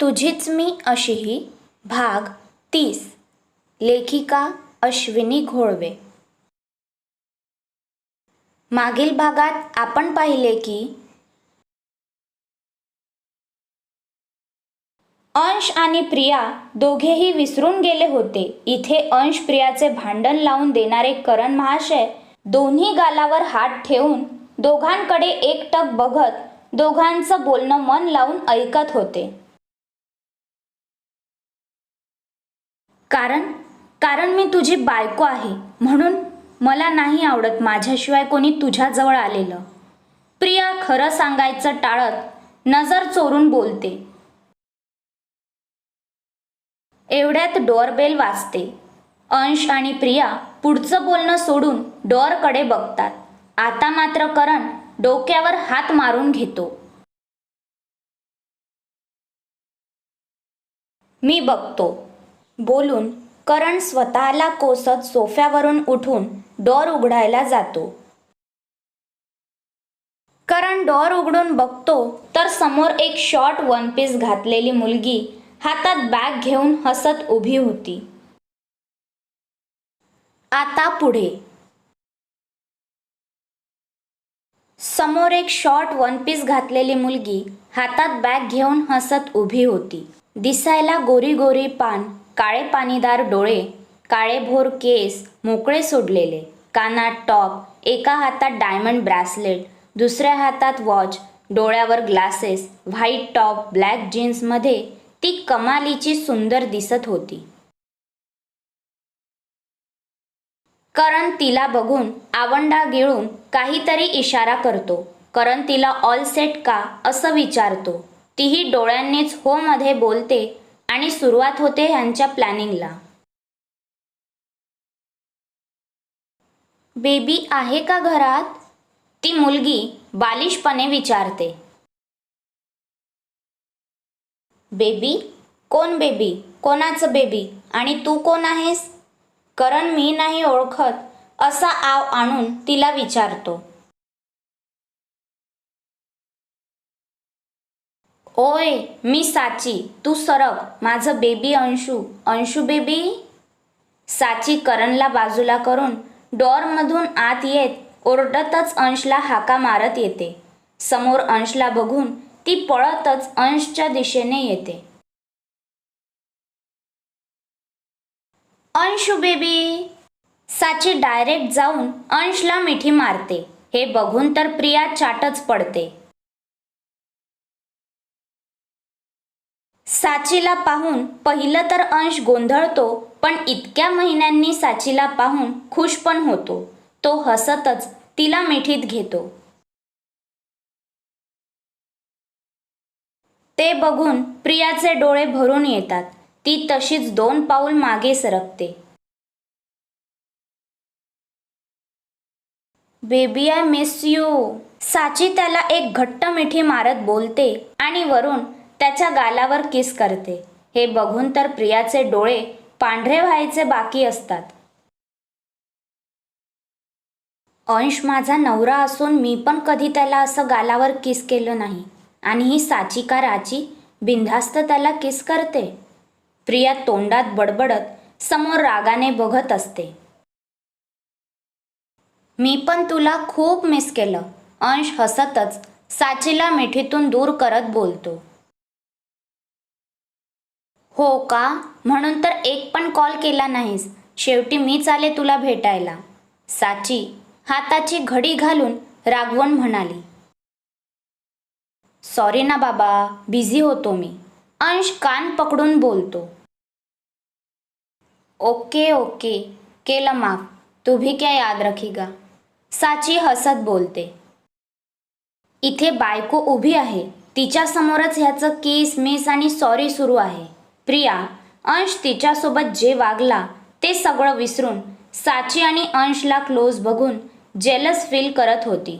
तुझीच मी अशीही भाग तीस. लेखिका अश्विनी घोळवे. मागील भागात आपण पाहिले की अंश आणि प्रिया दोघेही विसरून गेले होते. इथे अंश प्रियाचे भांडण लावून देणारे करण महाशय दोन्ही गालावर हात ठेवून दोघांकडे एकटक बघत दोघांचं बोलणं मन लावून ऐकत होते. कारण कारण मी तुझी बायको आहे. म्हणून मला नाही आवडत माझ्याशिवाय कोणी तुझ्याजवळ आलेलं. प्रिया खरं सांगायचं टाळत नजर चोरून बोलते. एवढ्यात डोअरबेल वाजते. अंश आणि प्रिया पुढचं बोलणं सोडून डोअरकडे बघतात. आता मात्र करण डोक्यावर हात मारून घेतो. मी बघतो. बोलून करण स्वतःला कोसत सोफ्यावरून उठून डोर उघडायला जातो. करण डोर उघडून बघतो तर समोर एक शॉर्ट वन पीस घातलेली मुलगी हातात बॅग घेऊन हसत उभी होती. आता पुढे. समोर एक शॉर्ट वन पीस घातलेली मुलगी हातात बॅग घेऊन हसत उभी होती. दिसायला गोरी गोरी पान काळे पाणीदार डोळे काळे भोर केस मोकळे सोडलेले कानात टॉप एका हातात डायमंड ब्रासलेट दुसऱ्या हातात वॉच डोळ्यावर ग्लासेस व्हाईट टॉप ब्लॅक जीन्समध्ये ती कमालीची सुंदर दिसत होती. करण तिला बघून आवंडा गिळून काहीतरी इशारा करतो. करण तिला ऑल सेट का असं विचारतो. तीही डोळ्यांनीच हो मध्ये बोलते आणि सुरुवात होते ह्यांच्या प्लॅनिंगला. बेबी आहे का घरात? ती मुलगी बालिशपणे विचारते. बेबी? कोण बेबी? कोणाचं बेबी? आणि तू कोण आहेस? करण मी नाही ओळखत असा आव आणून तिला विचारतो. ओय मी साची तू सरक माझं बेबी अंशू. अंशू बेबी साची करणला बाजूला करून डॉरमधून आत येत ओरडतच अंशला हाका मारत येते. समोर अंशला बघून ती पळतच अंशच्या दिशेने येते. अंशू बेबी साची डायरेक्ट जाऊन अंशला मिठी मारते. हे बघून तर प्रिया चाटच पडते. साचीला पाहून पहिलं तर अंश गोंधळतो पण इतक्या महिन्यांनी साचीला पाहून खुश पण होतो. तो हसतच तिला मिठीत घेतो. ते बघून प्रियाचे डोळे भरून येतात. ती तशीच दोन पाऊल मागे सरकते. Baby I miss you. Sachi त्याला एक घट्ट मिठी मारत बोलते आणि वरून त्याच्या गालावर किस करते? हे बघून तर प्रियाचे डोळे पांढरे व्हायचे बाकी असतात. अंश माझा नवरा असून मी पण कधी त्याला असं गालावर किस केलं नाही. आणि ही साची का राची बिनधास्त त्याला किस करते? प्रिया तोंडात बडबडत समोर रागाने बघत असते. मी पण तुला खूप मिस केलं. अंश हसतच साचीला मिठीतून दूर करत बोलतो. हो का? म्हणून तर एक पण कॉल केला नाहीस. शेवटी मीच आले तुला भेटायला. साची हाताची घडी घालून रागवण म्हणाली. सॉरी ना बाबा बिझी होतो मी. अंश कान पकडून बोलतो. ओके ओके केलं माफ. तू भी क्या याद रखेगा? साची हसत बोलते. इथे बायको उभी आहे. तिच्यासमोरच ह्याचं किस मिस आणि सॉरी सुरू आहे. प्रिया अंश तिच्यासोबत जे वागला ते सगळं विसरून साची आणि अंशला क्लोज बघून जेलस फील करत होती.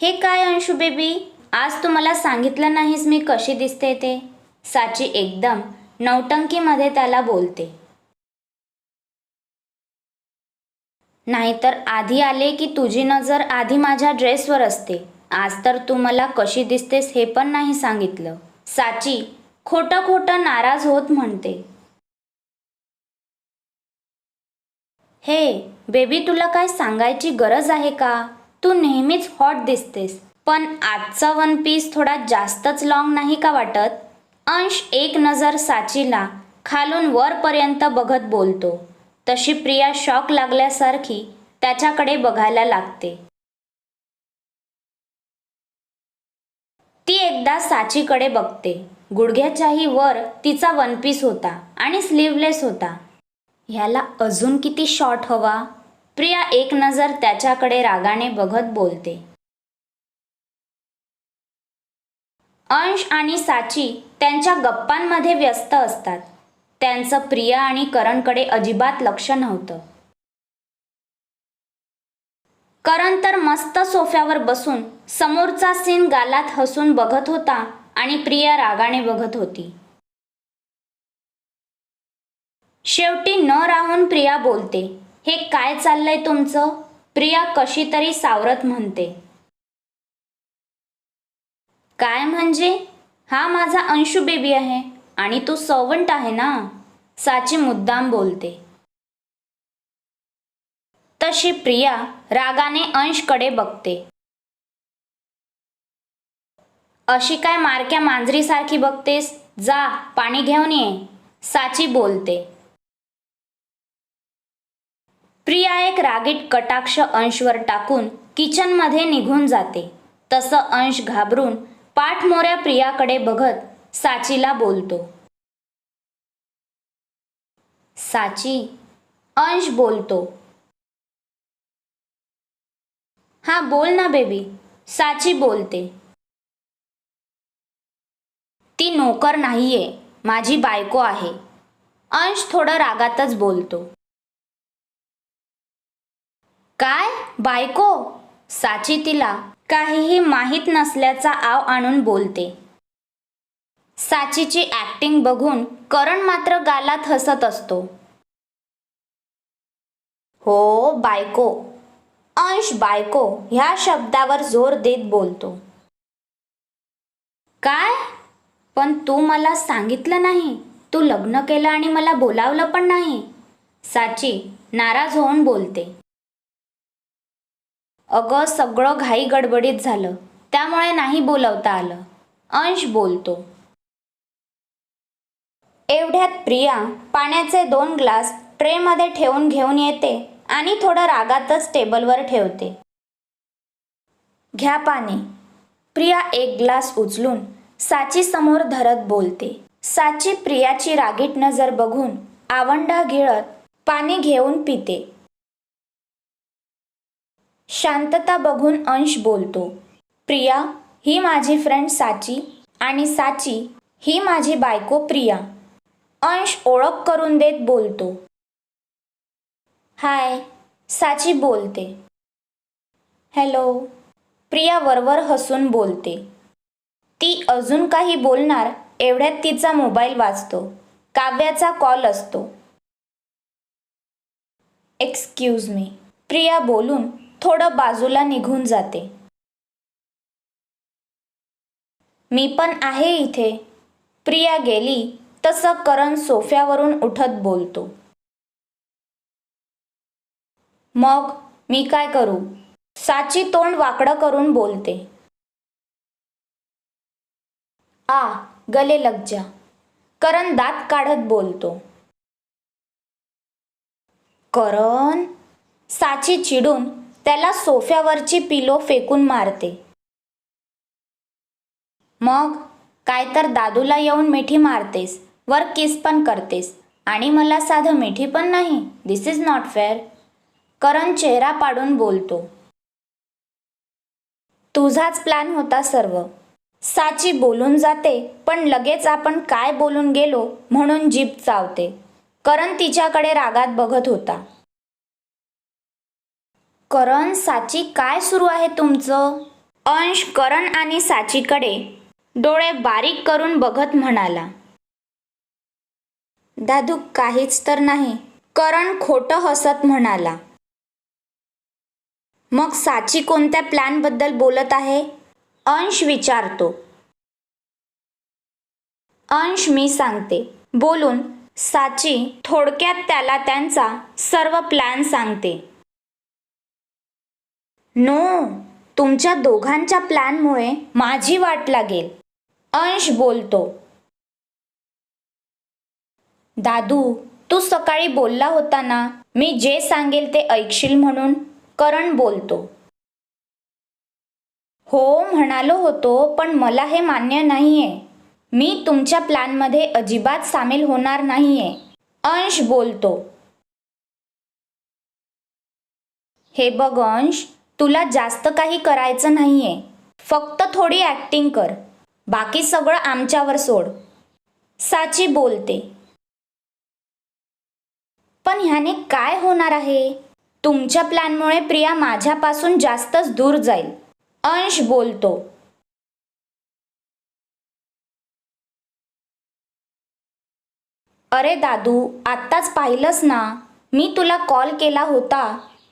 हे काय अंशू बेबी आज तू मला सांगितलं नाहीस मी कशी दिसते ते? साची एकदम नौटंकीमध्ये त्याला बोलते. नाहीतर आधी आले की तुझी नजर आधी माझ्या ड्रेसवर असते. आज तर तू मला कशी दिसतेस हे पण नाही सांगितलं. साची खोटं खोटं नाराज होत म्हणते. हे बेबी तुला काय सांगायची गरज आहे का? तू नेहमीच हॉट दिसतेस पण आजचा वन पीस थोडा जास्तच लॉंग नाही का वाटत? अंश एक नजर साचीला खालून वरपर्यंत बघत बोलतो. तशी प्रिया शॉक लागल्यासारखी त्याच्याकडे बघायला लागते. ती एकदा साचीकडे बघते. गुडघ्याच्याही वर तिचा वन पीस होता आणि स्लीवलेस होता. ह्याला अजून किती शॉर्ट हवा? प्रिया एक नजर त्याच्याकडे रागाने बघत बोलते. अंश आणि साची त्यांच्या गप्पांमध्ये व्यस्त असतात. त्यांचं प्रिया आणि करणकडे अजिबात लक्ष नव्हतं. करण तर मस्त सोफ्यावर बसून समोरचा सीन गालात हसून बघत होता आणि प्रिया रागाने बघत होती. शेवटी न राहून प्रिया बोलते हे काय चाललंय तुमचं प्रिया कशी तरी सावरत म्हणते. काय म्हणजे? हा माझा अंशू बेबी आहे आणि तू सर्वंट आहे ना साची मुद्दाम बोलते. तशी प्रिया रागाने अंशकडे बघते. अशी काय मारक्या मांजरीसारखी बघतेस? जा पाणी घेऊन ये. साची बोलते. प्रिया एक रागीट कटाक्ष अंशवर टाकून किचनमध्ये निघून जाते. तसं अंश घाबरून पाठमोऱ्या प्रियाकडे बघत साचीला बोलतो. साची अंश बोलतो. हा बोल ना बेबी साची बोलते. मी नोकर नाहीये माझी बायको आहे. अंश थोडं रागातच बोलतो. काय बायको? साची तिला काहीही माहीत नसल्याचा आव आणून बोलते. साचीची ॲक्टिंग बघून करण मात्र गालात हसत असतो. हो बायको. अंश बायको ह्या शब्दावर जोर देत बोलतो. काय? पण तू मला सांगितलं नाही. तू लग्न केलं आणि मला बोलावलं पण नाही. साची नाराज होऊन बोलते. अगं सगळं घाई गडबडीत झालं. त्यामुळे नाही बोलवता आलं. अंश बोलतो. एवढ्यात प्रिया पाण्याचे दोन ग्लास ट्रेमध्ये ठेवून घेऊन येते आणि थोडं रागातच टेबलवर ठेवते. घ्या पाणी. प्रिया एक ग्लास उचलून साची समोर धरत बोलते. साची प्रियाची रागीट नजर बघून आवंडा गिळत पाणी घेऊन पिते. शांतता बघून अंश बोलतो. प्रिया ही माझी फ्रेंड साची आणि साची ही माझी बायको प्रिया. अंश ओळख करून देत बोलतो. हाय साची बोलते. हॅलो. प्रिया वरवर हसून बोलते. ती अजून काही बोलणार एवढ्यात तिचा मोबाईल वाजतो. काव्याचा कॉल असतो. एक्सक्यूज मी प्रिया बोलून थोडं बाजूला निघून जाते. मी पण आहे इथे. प्रिया गेली तसं करण सोफ्यावरून उठत बोलतो. मग मी काय करू? साची तोंड वाकडं करून बोलते. आ गले लग जा. करण दात काढत बोलतो. करण? साची चिडून त्याला सोफ्यावरची पिलो फेकून मारते. मग? काय तर दादूला येऊन मिठी मारतेस वर किस पण करतेस. आणि मला साधं मिठी पण नाही. This is not fair Karan चेहरा पाडून बोलतो. तुझाच प्लॅन होता सर्व. साची बोलून जाते पण लगेच आपण काय बोलून गेलो म्हणून जीभ चावते. करण तिच्याकडे रागात बघत होता. करण साची काय सुरू आहे तुमचं? अंश करण आणि साचीकडे डोळे बारीक करून बघत म्हणाला. दादू काहीच तर नाही. करण खोटं हसत म्हणाला. मग साची कोणत्या प्लॅनबद्दल बोलत आहे? अंश विचारतो. अंश मी सांगते. बोलून साची थोडक्यात त्याला त्यांचा सर्व प्लॅन सांगते. नो तुमच्या दोघांच्या प्लॅनमुळे माझी वाट लागेल अंश बोलतो. दादू तू सकाळी बोलला होता ना मी जे सांगेल ते ऐकशील म्हणून करण बोलतो. हो म्हणालो होतो पण मला हे मान्य नाहीये. मी तुमच्या प्लॅनमध्ये अजिबात सामील होणार नाहीये. अंश बोलतो. हे बघ अंश तुला जास्त काही करायचं नाहीये. फक्त थोडी ॲक्टिंग कर. बाकी सगळं आमच्यावर सोड. साची बोलते. पण ह्याने काय होणार आहे? तुमच्या प्लॅनमुळे प्रिया माझ्यापासून जास्तच दूर जाईल. अंश बोलतो. अरे दादू आत्ताच पाहिलंस ना? मी तुला कॉल केला होता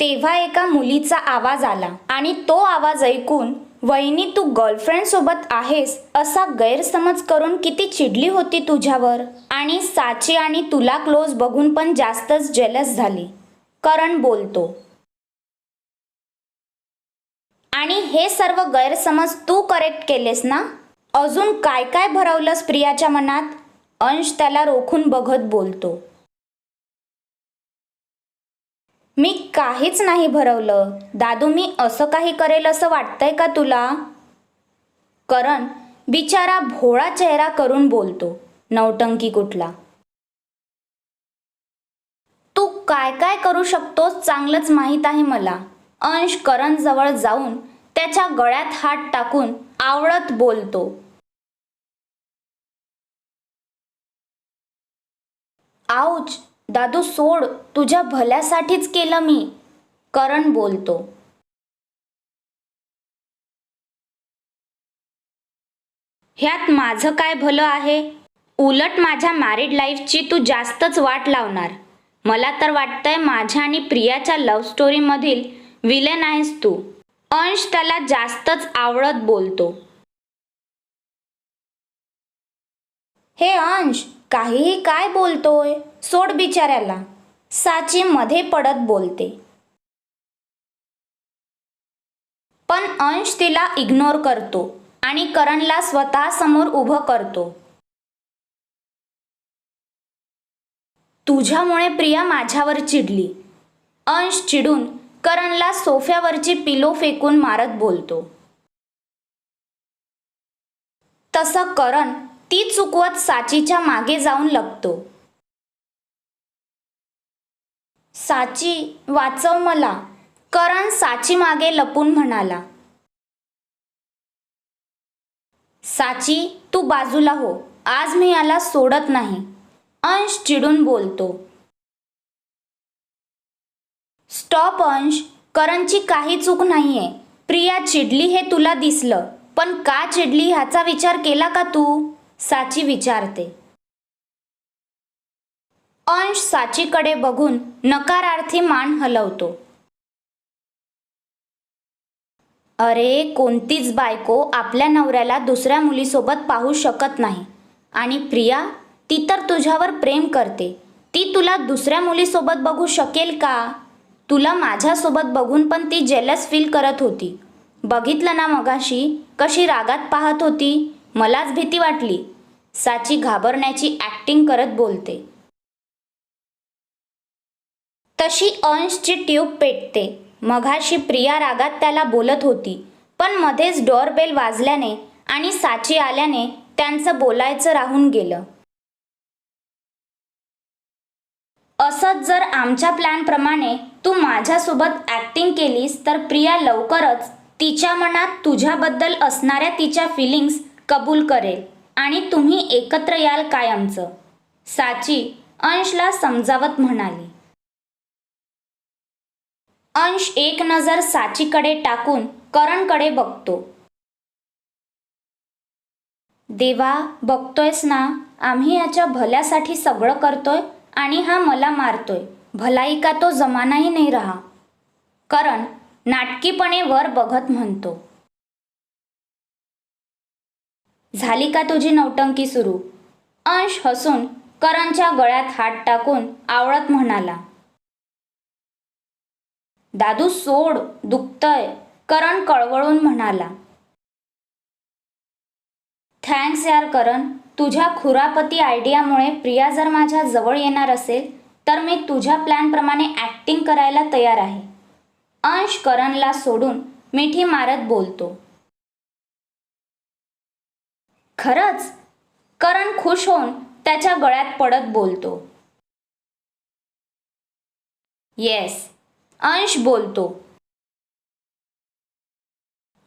तेव्हा एका मुलीचा आवाज आला. आणि तो आवाज ऐकून वहिनी तू गर्लफ्रेंड सोबत आहेस असा गैरसमज करून किती चिडली होती तुझ्यावर? आणि साची आणि तुला क्लोज बघून पण जास्तच जेलस झाली. करण बोलतो. आणि हे सर्व गैरसमज तू करेक्ट केलेस ना? अजून काय काय भरवलंस प्रियाच्या मनात? अंश त्याला रोखून बघत बोलतो. मी काहीच नाही भरवलं. दादू मी असं काही करेल असं वाटतंय का तुला? करण बिचारा भोळा चेहरा करून बोलतो. नवटंकी कुठला? तू काय काय करू शकतोस चांगलंच माहीत आहे मला. अंश करण जवळ जाऊन त्याच्या गळ्यात हात टाकून आवळत बोलतो. आऊच दादू सोड तुझ्या भल्यासाठीच केलं मी करण बोलतो. ह्यात माझं काय भलं आहे? उलट माझ्या मॅरिड लाईफची तू जास्तच वाट लावणार. मला तर वाटतंय माझ्या आणि प्रियाच्या लव्ह स्टोरीमधील विलन आहेस तू. अंश त्याला जास्तच आवडत बोलतो. हे अंश काहीही काय बोलतोय? सोड बिचाऱ्याला. साची मध्ये पडत बोलते. पण अंश तिला इग्नोर करतो आणि करणला स्वतः समोर उभं करतो. तुझ्यामुळे प्रिया माझ्यावर चिडली. अंश चिडून करणला सोफ्यावरची पिलो फेकून मारत बोलतो. तसं करण ती चुकवत साचीच्या मागे जाऊन लपतो. साची वाचव मला. करण साची मागे लपून म्हणाला. साची तू बाजूला हो. आज मी याला सोडत नाही. अंश चिडून बोलतो. स्टॉप अंश करणची काही चूक नाहीये. प्रिया चिडली हे तुला दिसलं पण का चिडली ह्याचा विचार केला का तू? साची विचारते. अंश साचीकडे बघून नकारार्थी मान हलवतो. अरे कोणतीच बायको आपल्या नवऱ्याला दुसऱ्या मुलीसोबत पाहू शकत नाही. आणि प्रिया ती तर तुझ्यावर प्रेम करते. ती तुला दुसऱ्या मुलीसोबत बघू शकेल का? तुला माझ्यासोबत बघून पण ती जेलस फील करत होती. बघितलं ना मगाशी कशी रागात पाहत होती? मलाच भीती वाटली. साची घाबरण्याची ॲक्टिंग करत बोलते. तशी अंशची ट्यूब पेटते. मघाशी प्रिया रागात त्याला बोलत होती पण मध्येच डोअरबेल वाजल्याने आणि साची आल्याने त्यांचं बोलायचं राहून गेलं. असंच जर आमच्या प्लॅनप्रमाणे तू माझ्यासोबत ॲक्टिंग केलीस तर प्रिया लवकरच तिच्या मनात तुझ्याबद्दल असणाऱ्या तिच्या फिलिंग्स कबूल करेल आणि तुम्ही एकत्र याल कायमचं साची अंशला समजावत म्हणाली. अंश एक नजर साचीकडे टाकून करणकडे बघतो. देवा बघतोयस ना आम्ही याच्या भल्यासाठी सगळं करतोय? आणि हा मला मारतोय. भलाई का तो जमानाही नाही रहा. करण नाटकीपणे वर बघत म्हणतो. झाली का तुझी नौटंकी सुरू? अंश हसून करणच्या गळ्यात हात टाकून आवळत म्हणाला. दादू सोड दुखतय करण कळवळून म्हणाला. थँक्स यार करण. तुझ्या खुरापती आयडियामुळे प्रिया जर माझ्या जवळ येणार असेल तर मी तुझ्या प्लॅनप्रमाणे ॲक्टिंग करायला तयार आहे. अंश करणला सोडून मिठी मारत बोलतो. खरंच? करण खुश होऊन त्याच्या गळ्यात पडत बोलतो. येस अंश बोलतो.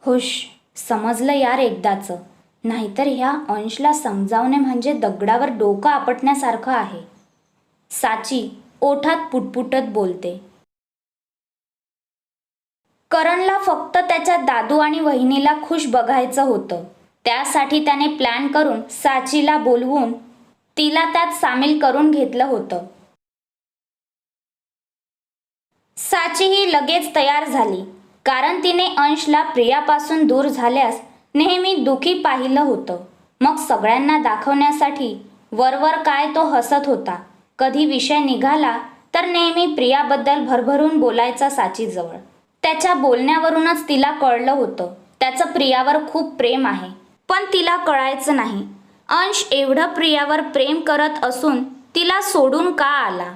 हुश समजलं यार एकदाचं. नाहीतर ह्या अंशला समजावणे म्हणजे दगडावर डोकं आपटण्यासारखं आहे. साची ओठात पुटपुटत बोलते. करणला फक्त त्याच्या दादू आणि वहिनीला खुश बघायचं होतं. त्यासाठी त्याने प्लॅन करून साचीला बोलवून तिला त्यात सामील करून घेतलं होतं. साची ही लगेच तयार झाली कारण तिने अंशला प्रियापासून दूर झाल्यास नेहमी दुखी पाहिलं होतं. मग सगळ्यांना दाखवण्यासाठी वरवर काय तो हसत होता. कधी विषय निघाला तर नेहमी प्रियाबद्दल भरभरून बोलायचा साचीजवळ. त्याच्या बोलण्यावरूनच तिला कळलं होतं. त्याचं प्रियावर खूप प्रेम आहे. पण तिला कळायचं नाही. अंश एवढं प्रियावर प्रेम करत असून तिला सोडून का आला?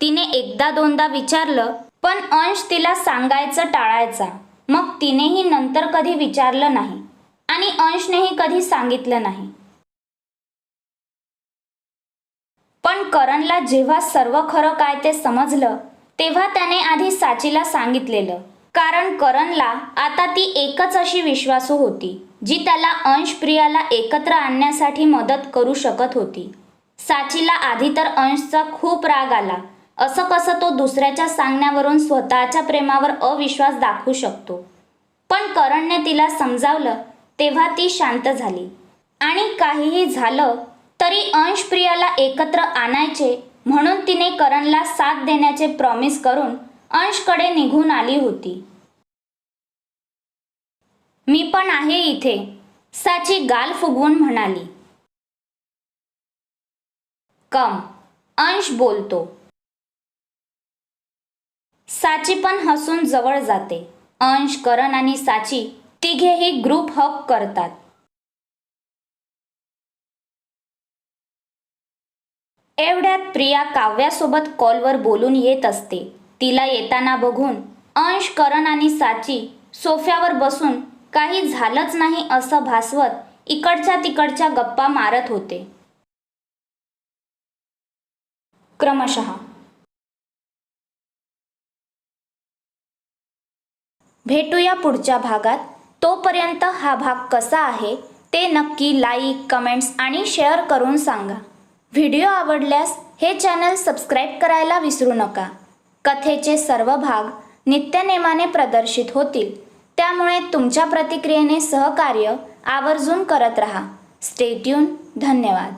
तिने एकदा दोनदा विचारलं पण अंश तिला सांगायचं टाळायचा. मग तिनेही नंतर कधी विचारलं नाही. आणि अंशनेही कधी सांगितलं नाही. पण करणला जेव्हा सर्व खरं काय ते समजलं तेव्हा त्याने आधी साचीला सांगितलेलं. कारण करणला आता ती एकच अशी विश्वासू होती जी त्याला अंश प्रियाला एकत्र आणण्यासाठी मदत करू शकत होती. साचीला आधी तर अंशचा खूप राग आला. असं कसं तो दुसऱ्याच्या सांगण्यावरून स्वतःच्या प्रेमावर अविश्वास दाखवू शकतो? पण करणने तिला समजावलं तेव्हा ती शांत झाली. आणि काहीही झालं तरी अंश प्रियाला एकत्र आणायचे म्हणून तिने करणला साथ देण्याचे प्रॉमिस करून अंशकडे निघून आली होती. मी पण आहे इथे साची गाल फुगवून म्हणाली. कम अंश बोलतो. साची पण हसून जवळ जाते. अंश करण आणि साची तिघेही ग्रुप हक करतात. एवढ्यात प्रिया काव्यासोबत कॉलवर बोलून येत असते. तिला येताना बघून अंश करण आणि साची सोफ्यावर बसून काही झालंच नाही असं भासवत इकडच्या तिकडच्या गप्पा मारत होते. क्रमशः. भेटूया पुढच्या भागात. तोपर्यंत हा भाग कसा आहे ते नक्की लाईक कमेंट्स आणि शेअर करून सांगा. व्हिडिओ आवडल्यास हे चॅनल सबस्क्राईब करायला विसरू नका. कथेचे सर्व भाग नित्यनेमाने प्रदर्शित होतील. त्यामुळे तुमच्या प्रतिक्रियेने सहकार्य आवर्जून करत रहा. स्टेट्यून धन्यवाद.